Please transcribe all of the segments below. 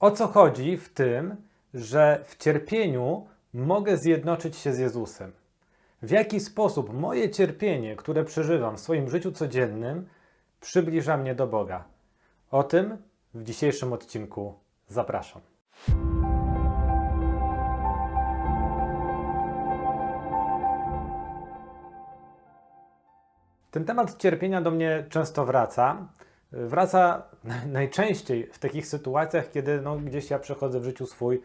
O co chodzi w tym, że w cierpieniu mogę zjednoczyć się z Jezusem? W jaki sposób moje cierpienie, które przeżywam w swoim życiu codziennym, przybliża mnie do Boga? O tym w dzisiejszym odcinku zapraszam. Ten temat cierpienia do mnie często wraca. Wraca najczęściej w takich sytuacjach, kiedy no, gdzieś ja przechodzę w życiu swój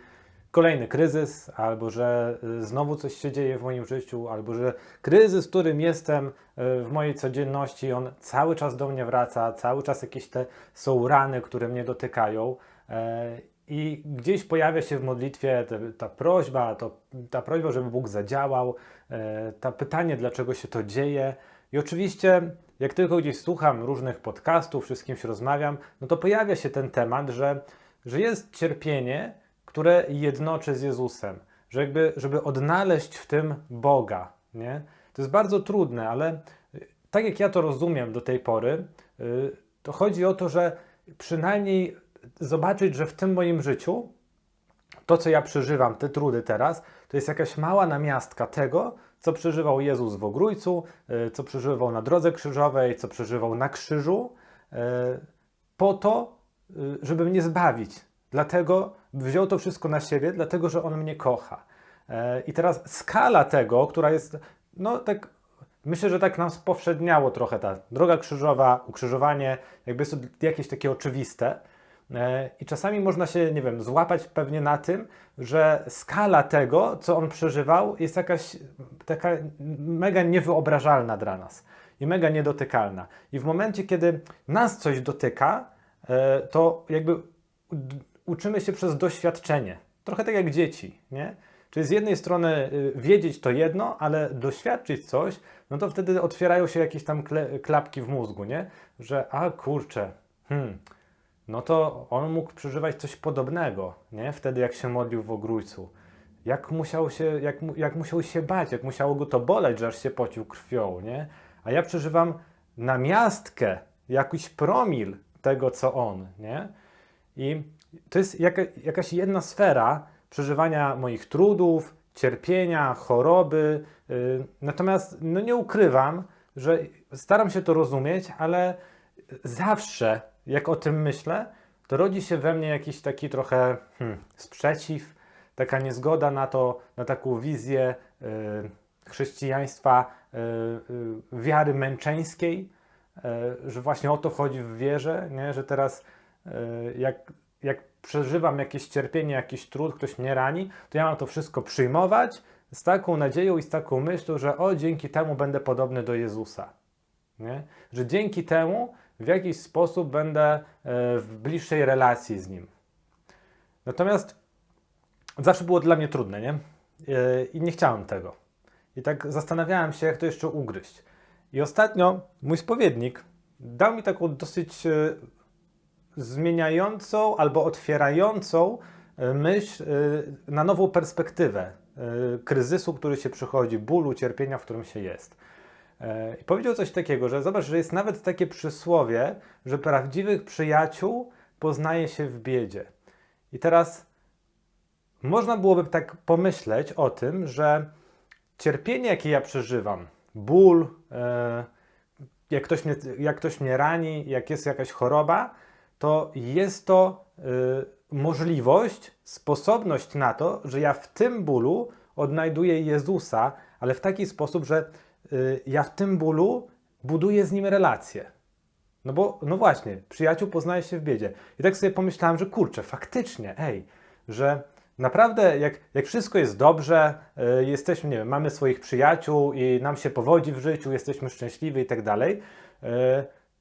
kolejny kryzys, albo że y, znowu coś się dzieje w moim życiu, albo że kryzys, którym jestem y, w mojej codzienności, on cały czas do mnie wraca, cały czas jakieś te są rany, które mnie dotykają. E, I gdzieś pojawia się w modlitwie ta prośba, to, ta prośba, żeby Bóg zadziałał, e, to pytanie, dlaczego się to dzieje. I oczywiście, jak tylko gdzieś słucham różnych podcastów, z kimś rozmawiam, no to pojawia się ten temat, że, że jest cierpienie, które jednoczy z Jezusem, że jakby, żeby odnaleźć w tym Boga, nie? To jest bardzo trudne, ale y, tak jak ja to rozumiem do tej pory, y, to chodzi o to, że przynajmniej zobaczyć, że w tym moim życiu to, co ja przeżywam, te trudy teraz, to jest jakaś mała namiastka tego, co przeżywał Jezus w Ogrójcu, y, co przeżywał na drodze krzyżowej, co przeżywał na krzyżu, po to, żeby mnie zbawić. Dlatego wziął to wszystko na siebie, dlatego że on mnie kocha. E, I teraz skala tego, która jest, no tak, myślę, że tak nam spowszedniało trochę ta droga krzyżowa, ukrzyżowanie, jakby jest to jakieś takie oczywiste. E, I czasami można się, nie wiem, złapać pewnie na tym, że skala tego, co on przeżywał, jest jakaś taka mega niewyobrażalna dla nas i mega niedotykalna. I w momencie, kiedy nas coś dotyka, e, to jakby uczymy się przez doświadczenie. Trochę tak jak dzieci, nie? Czyli z jednej strony y, wiedzieć to jedno, ale doświadczyć coś, no to wtedy otwierają się jakieś tam klapki w mózgu, nie? Że a kurczę, hmm, no to on mógł przeżywać coś podobnego, nie? Wtedy jak się modlił w ogrójcu. Jak musiał się, jak, jak musiał się bać, jak musiało go to boleć, że aż się pocił krwią, nie? A ja przeżywam namiastkę, jakiś promil tego, co on, nie? I to jest jaka, jakaś jedna sfera przeżywania moich trudów, cierpienia, choroby. Yy, natomiast no nie ukrywam, że staram się to rozumieć, ale zawsze, jak o tym myślę, to rodzi się we mnie jakiś taki trochę hmm, sprzeciw, taka niezgoda na to, na taką wizję yy, chrześcijaństwa, yy, wiary męczeńskiej, że właśnie o to chodzi w wierze, nie? że teraz jak jak przeżywam jakieś cierpienie, jakiś trud, ktoś mnie rani, to ja mam to wszystko przyjmować z taką nadzieją i z taką myślą, że o, dzięki temu będę podobny do Jezusa. Nie? Że dzięki temu w jakiś sposób będę e, w bliższej relacji z Nim. Natomiast zawsze było dla mnie trudne, nie? E, I nie chciałem tego. I tak zastanawiałem się, jak to jeszcze ugryźć. I ostatnio mój spowiednik dał mi taką dosyć e, zmieniającą albo otwierającą myśl na nową perspektywę kryzysu, który się przychodzi, bólu, cierpienia, w którym się jest. I powiedział coś takiego, że zobacz, że jest nawet takie przysłowie, że prawdziwych przyjaciół poznaje się w biedzie. I teraz można byłoby tak pomyśleć o tym, że cierpienie, jakie ja przeżywam, ból, jak ktoś mnie, jak ktoś mnie rani, jak jest jakaś choroba, to jest to y, możliwość, sposobność na to, że ja w tym bólu odnajduję Jezusa, ale w taki sposób, że ja w tym bólu buduję z nim relację. No bo, no właśnie, przyjaciół poznaje się w biedzie. I tak sobie pomyślałem, że kurczę, faktycznie, ej, że naprawdę jak, jak wszystko jest dobrze, y, jesteśmy, nie wiem, mamy swoich przyjaciół i nam się powodzi w życiu, jesteśmy szczęśliwi i tak dalej, y,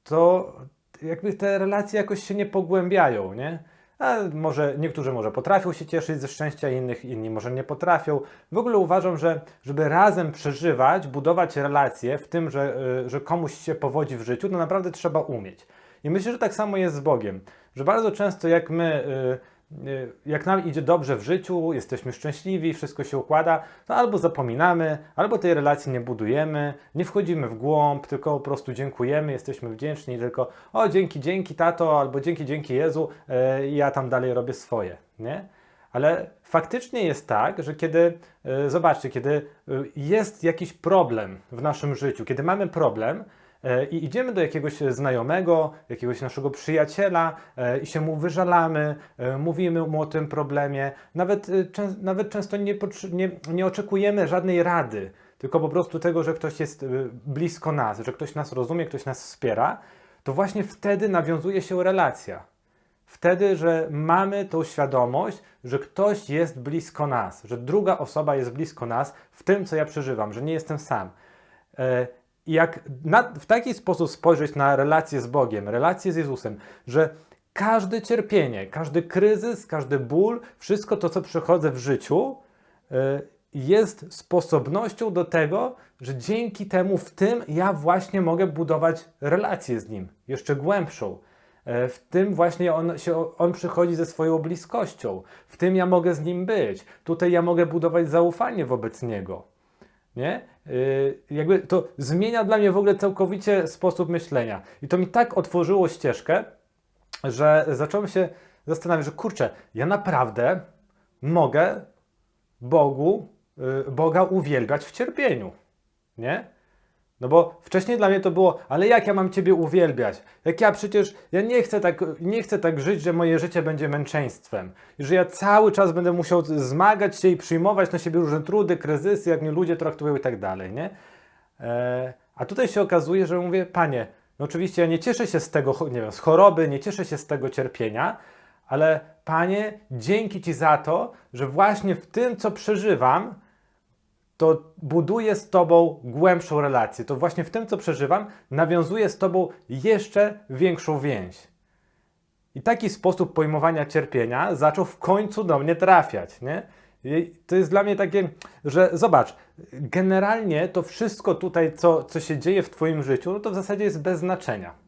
to, jakby te relacje jakoś się nie pogłębiają, nie? A może niektórzy może potrafią się cieszyć ze szczęścia innych, inni może nie potrafią. W ogóle uważam, że żeby razem przeżywać, budować relacje w tym, że, y, że komuś się powodzi w życiu, to naprawdę trzeba umieć. I myślę, że tak samo jest z Bogiem, że bardzo często jak my y, jak nam idzie dobrze w życiu, jesteśmy szczęśliwi, wszystko się układa, to albo zapominamy, albo tej relacji nie budujemy, nie wchodzimy w głąb, tylko po prostu dziękujemy, jesteśmy wdzięczni, tylko o dzięki, dzięki tato, albo dzięki, dzięki Jezu, e, ja tam dalej robię swoje, nie? Ale faktycznie jest tak, że kiedy, e, zobaczcie, kiedy e, jest jakiś problem w naszym życiu, kiedy mamy problem, i idziemy do jakiegoś znajomego, jakiegoś naszego przyjaciela e, i się mu wyżalamy, e, mówimy mu o tym problemie. Nawet, e, nawet często nie, nie, nie oczekujemy żadnej rady, tylko po prostu tego, że ktoś jest e, blisko nas, że ktoś nas rozumie, ktoś nas wspiera, to właśnie wtedy nawiązuje się relacja. Wtedy, że mamy tą świadomość, że ktoś jest blisko nas, że druga osoba jest blisko nas w tym, co ja przeżywam, że nie jestem sam. Jak na, w taki sposób spojrzeć na relację z Bogiem, relację z Jezusem, że każde cierpienie, każdy kryzys, każdy ból, wszystko to, co przechodzę w życiu, e, jest sposobnością do tego, że dzięki temu w tym ja właśnie mogę budować relację z Nim, jeszcze głębszą. E, W tym właśnie on, się, on przychodzi ze swoją bliskością. W tym ja mogę z nim być. Tutaj ja mogę budować zaufanie wobec niego. Nie? Yy, jakby to zmienia dla mnie w ogóle całkowicie sposób myślenia. I to mi tak otworzyło ścieżkę, że zacząłem się zastanawiać, że kurczę, ja naprawdę mogę Bogu, yy, Boga uwielbiać w cierpieniu. Nie? No bo wcześniej dla mnie to było, ale jak ja mam Ciebie uwielbiać? Jak ja przecież, ja nie chcę tak, nie chcę tak żyć, że moje życie będzie męczeństwem. I że ja cały czas będę musiał zmagać się i przyjmować na siebie różne trudy, kryzysy, jak mnie ludzie traktują i tak dalej, nie? E, a tutaj się okazuje, że mówię, Panie, no oczywiście ja nie cieszę się z tego, nie wiem, z choroby, nie cieszę się z tego cierpienia, ale Panie, dzięki Ci za to, że właśnie w tym, co przeżywam, to buduję z Tobą głębszą relację. To właśnie w tym, co przeżywam, nawiązuję z Tobą jeszcze większą więź. I taki sposób pojmowania cierpienia zaczął w końcu do mnie trafiać. Nie? I to jest dla mnie takie, że zobacz, generalnie to wszystko tutaj, co, co się dzieje w Twoim życiu, no to w zasadzie jest bez znaczenia.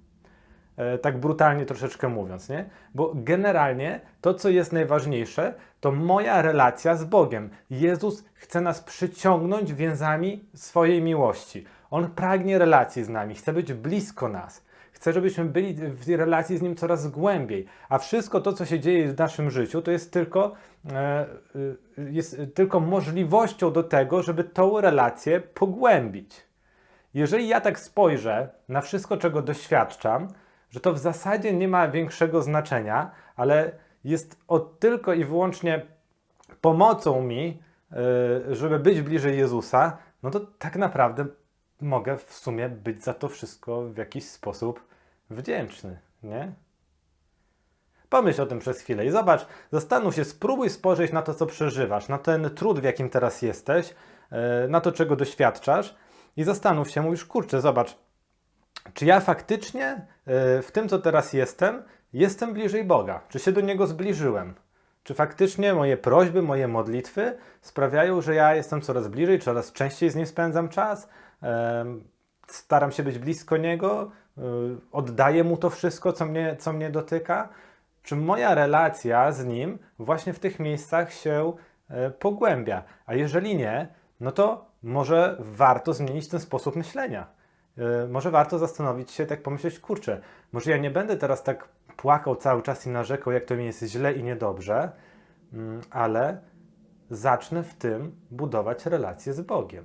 E, tak brutalnie troszeczkę mówiąc, nie? Bo generalnie to, co jest najważniejsze, to moja relacja z Bogiem. Jezus chce nas przyciągnąć więzami swojej miłości. On pragnie relacji z nami, chce być blisko nas. Chce, żebyśmy byli w relacji z Nim coraz głębiej. A wszystko to, co się dzieje w naszym życiu, to jest tylko, e, y, jest tylko możliwością do tego, żeby tą relację pogłębić. Jeżeli ja tak spojrzę na wszystko, czego doświadczam, że to w zasadzie nie ma większego znaczenia, ale jest o tylko i wyłącznie pomocą mi, yy, żeby być bliżej Jezusa, no to tak naprawdę mogę w sumie być za to wszystko w jakiś sposób wdzięczny, nie? Pomyśl o tym przez chwilę i zobacz, zastanów się, spróbuj spojrzeć na to, co przeżywasz, na ten trud, w jakim teraz jesteś, yy, na to, czego doświadczasz i zastanów się, mówisz, kurczę, zobacz, czy ja faktycznie y, w tym, co teraz jestem, jestem bliżej Boga? Czy się do Niego zbliżyłem? Czy faktycznie moje prośby, moje modlitwy sprawiają, że ja jestem coraz bliżej, coraz częściej z Nim spędzam czas? Staram się być blisko Niego? y, Oddaję Mu to wszystko, co mnie, co mnie dotyka? Czy moja relacja z Nim właśnie w tych miejscach się e, pogłębia? A jeżeli nie, no to może warto zmienić ten sposób myślenia. E, Może warto zastanowić się, tak pomyśleć, kurczę, może ja nie będę teraz tak płakał cały czas i narzekał, jak to mi jest źle i niedobrze, mm, ale zacznę w tym budować relacje z Bogiem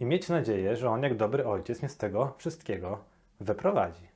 i mieć nadzieję, że On, jak dobry ojciec, mnie z tego wszystkiego wyprowadzi.